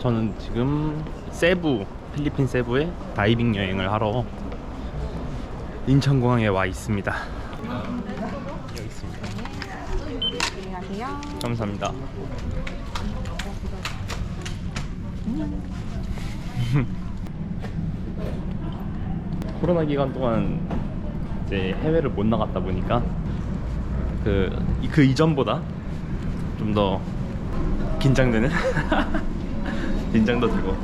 저는 지금 세부 필리핀 세부에 다이빙 여행을 하러 인천공항에 와 있습니다. 여기 있습니다. 감사합니다. 코로나 기간 동안 이제 해외를 못 나갔다 보니까 그, 그 이전보다 좀 더 긴장되는 긴장도 되고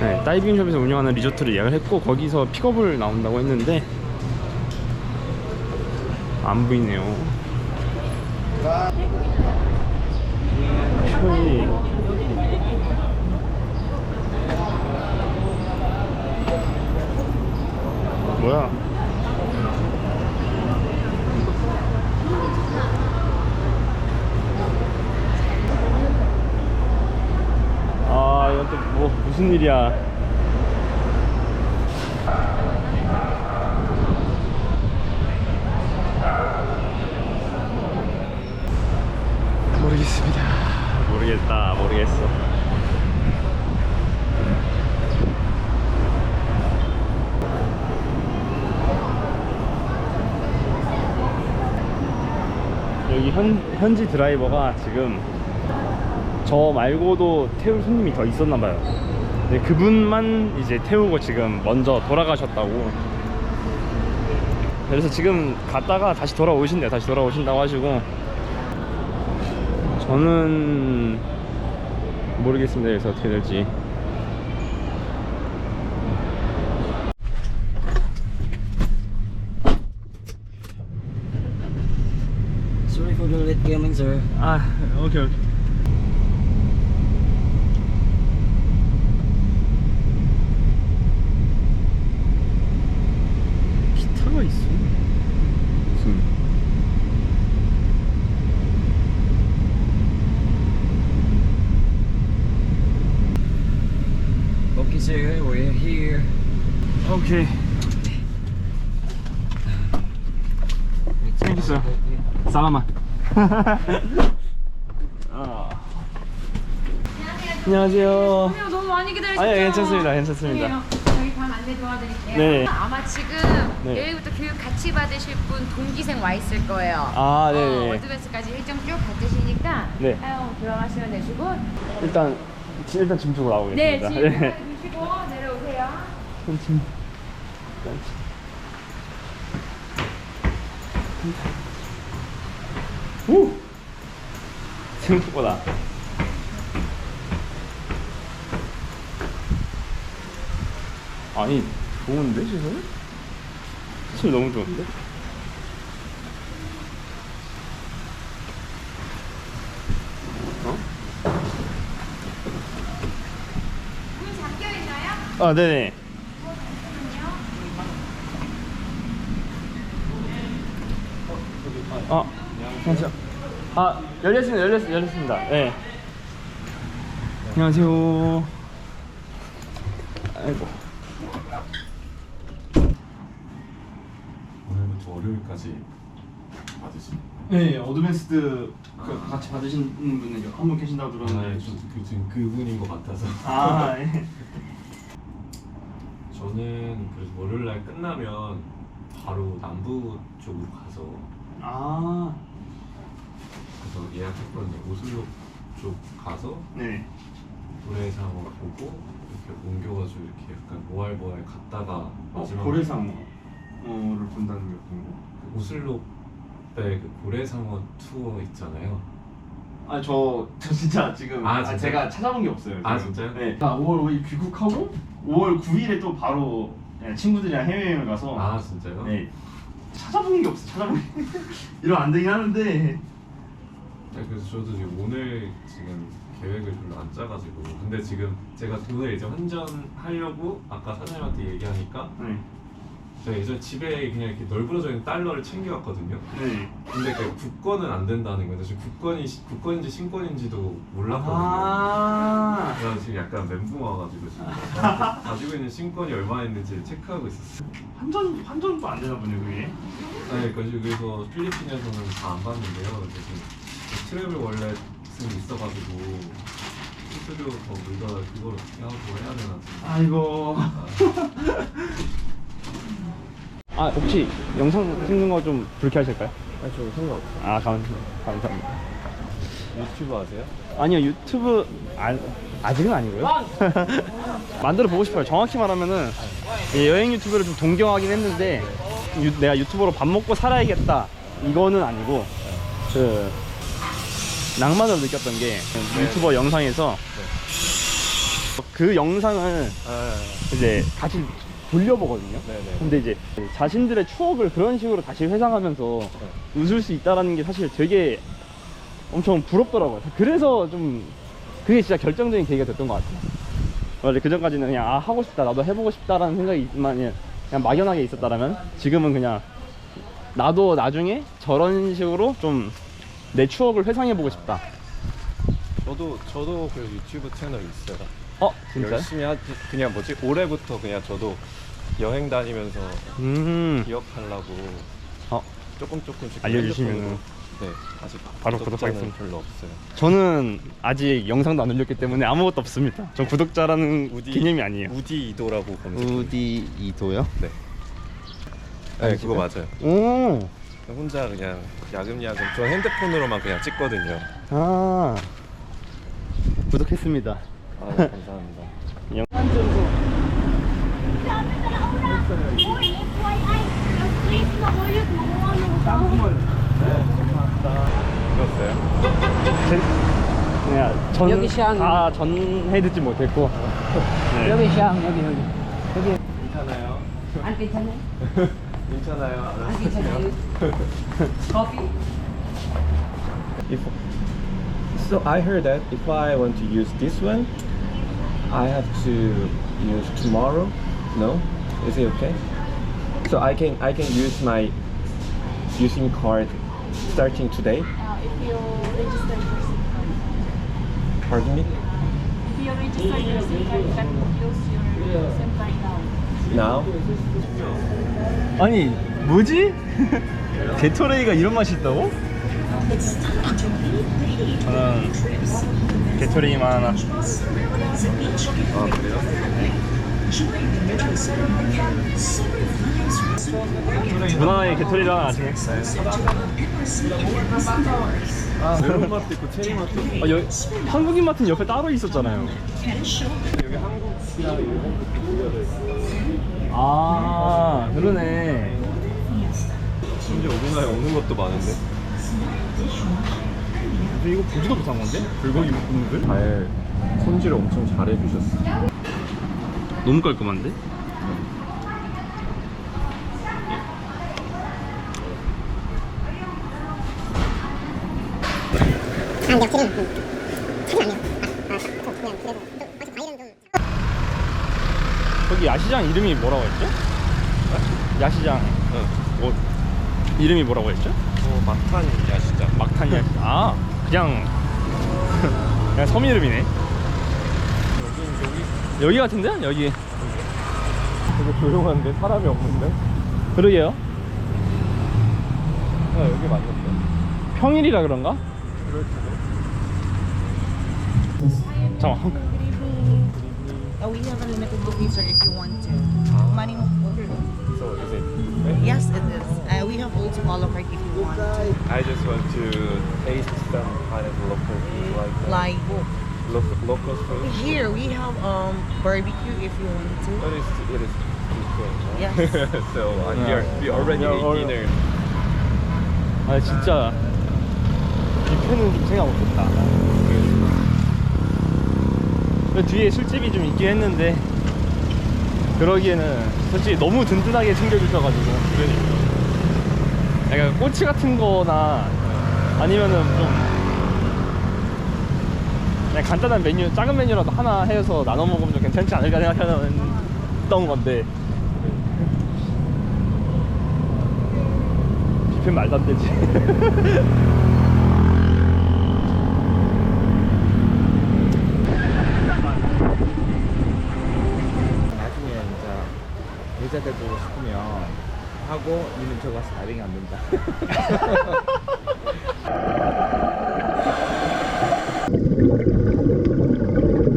네, 다이빙숍에서 운영하는 리조트를 예약을 했고 거기서 픽업을 나온다고 했는데 안 보이네요. 저희 뭐야? 아 이건 또 뭐 무슨 일이야? 모르겠습니다. 모르겠다. 모르겠어. 여기 현, 현지 드라이버가 지금 저 말고도 태울 손님이 더 있었나 봐요. 근데 그분만 이제 태우고 지금 먼저 돌아가셨다고. 그래서 지금 갔다가 다시 돌아오신대요. 다시 돌아오신다고 하시고 저는 모르겠습니다. 그래서 어떻게 될지. Sorry for the late coming, sir. 아, 오케이 오케이. 기타가 있어. 무슨? Okay, sir, we're here. 오케이. Thank you, sir. 아. 안녕하세요. 아니요, 너무 많이 기다리셨죠? 아니요, 괜찮습니다, 괜찮습니다. 아니에요. 저희 방 안내 도와드릴게요. 네. 아마 지금 네. 내일부터 교육 같이 받으실 분 동기생 와 있을 거예요. 아, 네 네. 어, 어드밴스까지 일정 쭉 받으시니까 네. 사용 들어가시면 되시고 일단 일단 짐 주고 네, 나오겠습니다. 지금 주시고 내려오세요. 짐. 오! 생각보다. 아니 좋은데 시설? 시설 너무 좋은데? 어? 아 네네. 아, 안녕하세요. 아, 열렸습니다. 열렸, 열렸습니다. 네. 안녕하세요. 아이고. 오늘부터 월요일까지 받으시. 네, 어드밴스드 그 같이 받으신 분은 한분 계신다고 아, 저, 그, 지금 그분인 것 같아서. 아, 예. 저는 그래서 월요일 날 끝나면 바로 남부 쪽으로 가서 아, 그래서 예약했거든요. 오슬로 쪽 가서 네. 고래상어 보고 이렇게 옮겨가지고 이렇게 약간 모알보알 갔다가 어, 마지막 고래상어를 본다는 게 어떤 거? 오슬로 때그 고래상어 투어 있잖아요. 아, 저, 저 진짜 지금 아, 아, 진짜요? 제가 찾아본 게 없어요. 아, 지금. 진짜요? 네. 아, 5월 5일 귀국하고 5월 9일에 또 바로 예, 친구들이랑 해외여행을 가서 아 진짜요? 네. 찾아본 게 없어. 찾아본 게 이러면 안 되긴 하는데 네, 그래서 저도 지금 오늘 지금 계획을 별로 안 짜가지고 근데 지금 제가 돈을 이제 환전하려고 아까 사장님한테 얘기하니까 네. 제가 예전에 집에 그냥 이렇게 널브러져 있는 달러를 챙겨왔거든요 네. 근데 그 국권은 안 된다는 거예요 지금 국권이 시- 국권인지 신권인지도 몰랐거든요 아. 그래서 지금 약간 멘붕 와가지고 지금 가지고 있는 신권이 얼마 있는지 체크하고 있었어요 환전 환전도 안 되나 보네 그게. 네, 그래서 그래서 필리핀에서는 다안 봤는데요. 그래서 그 트래블 월렛은 있어가지고 수수료 더 물더라 그걸 어떻게 하고 해야 되나 지금. 아이고. 아 혹시 영상 찍는 거 좀 불쾌하실까요? 아니 저 상관없어 아 감, 감사합니다. 유튜브 아세요? 아니요 유튜브 아, 아직은 아니고요. 만들어 보고 싶어요. 정확히 말하면은 이 여행 유튜브를 좀 동경하긴 했는데 유- 내가 유튜버로 밥 먹고 살아야겠다 이거는 아니고 그 낭만을 느꼈던 게 유튜버 영상에서 그 영상을 아 이제 다시 돌려보거든요. 네네 근데 이제 자신들의 추억을 그런 식으로 다시 회상하면서 웃을 수 있다라는 게 사실 되게 엄청 부럽더라고요. 그래서 좀 그게 진짜 결정적인 계기가 됐던 것 같아요. 그 전까지는 그냥 아 하고 싶다 나도 해보고 싶다라는 생각이 있지만 그냥, 그냥 막연하게 있었다라면 지금은 그냥 나도 나중에 저런 식으로 좀 내 추억을 회상해보고 싶다. 저도 저도 그 유튜브 채널 있어요 어 진짜? 열심히 하지 그냥 뭐지 올해부터 그냥 저도 여행 다니면서 음 기억하려고 어. 조금 조금씩 알려주시면은- 핸드폰으로 네 아직 바로 구독자는 구독하겠습니다. 별로 없어요 저는 아직 영상도 안 올렸기 때문에 아무것도 없습니다. 전 구독자라는 우디- 개념이 아니에요. 우디 이도라고 검색해 우디 이도요? 네. 네 그거 맞아요 오, 혼자 그냥 야금야금 저 핸드폰으로만 그냥 찍거든요 아 구독했습니다. 아 감사합니다 들었어요? 그냥 전, 여기 시향. 다 전해 듣지 못했고 네. 여기 시향 여기 여기 여기 괜찮아요 안 괜찮아요? 괜찮아요 안 괜찮아요? 커피? If so, I heard that if I want to use this one, I have to use tomorrow. No, is it okay? So I can I can use my using card starting today. Uh, if you register your SIM card. Pardon me. If you register your SIM card, you can use your SIM card now. Now, 아니 뭐지? 게토레이가 이런 맛이 있다고? 저는 게토레이만 하나 아 그래요? 무난하게 게토레이를 하나 아시네 아 메론 맛도 있고 체리 맛도 있고 아, 여, 한국인 마트는 옆에 따로 있었잖아요. 여기 한국이랑 일본 아 그러네. 심지어 우리나라에 없는 것도 많은데 근데 이거 보지도 못한 건데? 불고기 볶음들? 잘 손질을 엄청 잘 해주셨어 너무 깔끔한데? 거기 야시장 이름이 뭐라고 했죠? 야시장 응. 뭐 이름이 뭐라고 했죠? 어, 막탄 야시장 막탄 야시장 아 그냥 그냥 섬 이름이네. 여기 같은데? 여기. 되게 조용한데 사람이 없는데? 그러게요. 아 여기 맞는데? 평일이라 그런가? 그럴지도 잠깐만. Uh, we have a limited booking, sir, if you want to. Money So is it? Yes, it is. Uh, we have also a la carte if you want. I just want to taste some kind of local food like that. Like local, local food here, we have um barbecue if you want to. But it's, it is too cold Yes. So uh, we, are, we already Yeah, ate or- dinner 아 진짜 뷔페는 좀 생각 못했다 그 뒤에 술집이 좀 있긴 했는데 그러기에는 솔직히 너무 든든하게 챙겨주셔가지고 약간 꼬치 같은 거나 아니면은 좀 그냥 간단한 메뉴 작은 메뉴라도 하나 해서 나눠 먹으면 좀 괜찮지 않을까 생각했던 건데. 뷔페 말도 안 되지 나중에 이제 여자들 보고 싶으면 하고 하고 니는 저거 가서 다이빙 안 된다.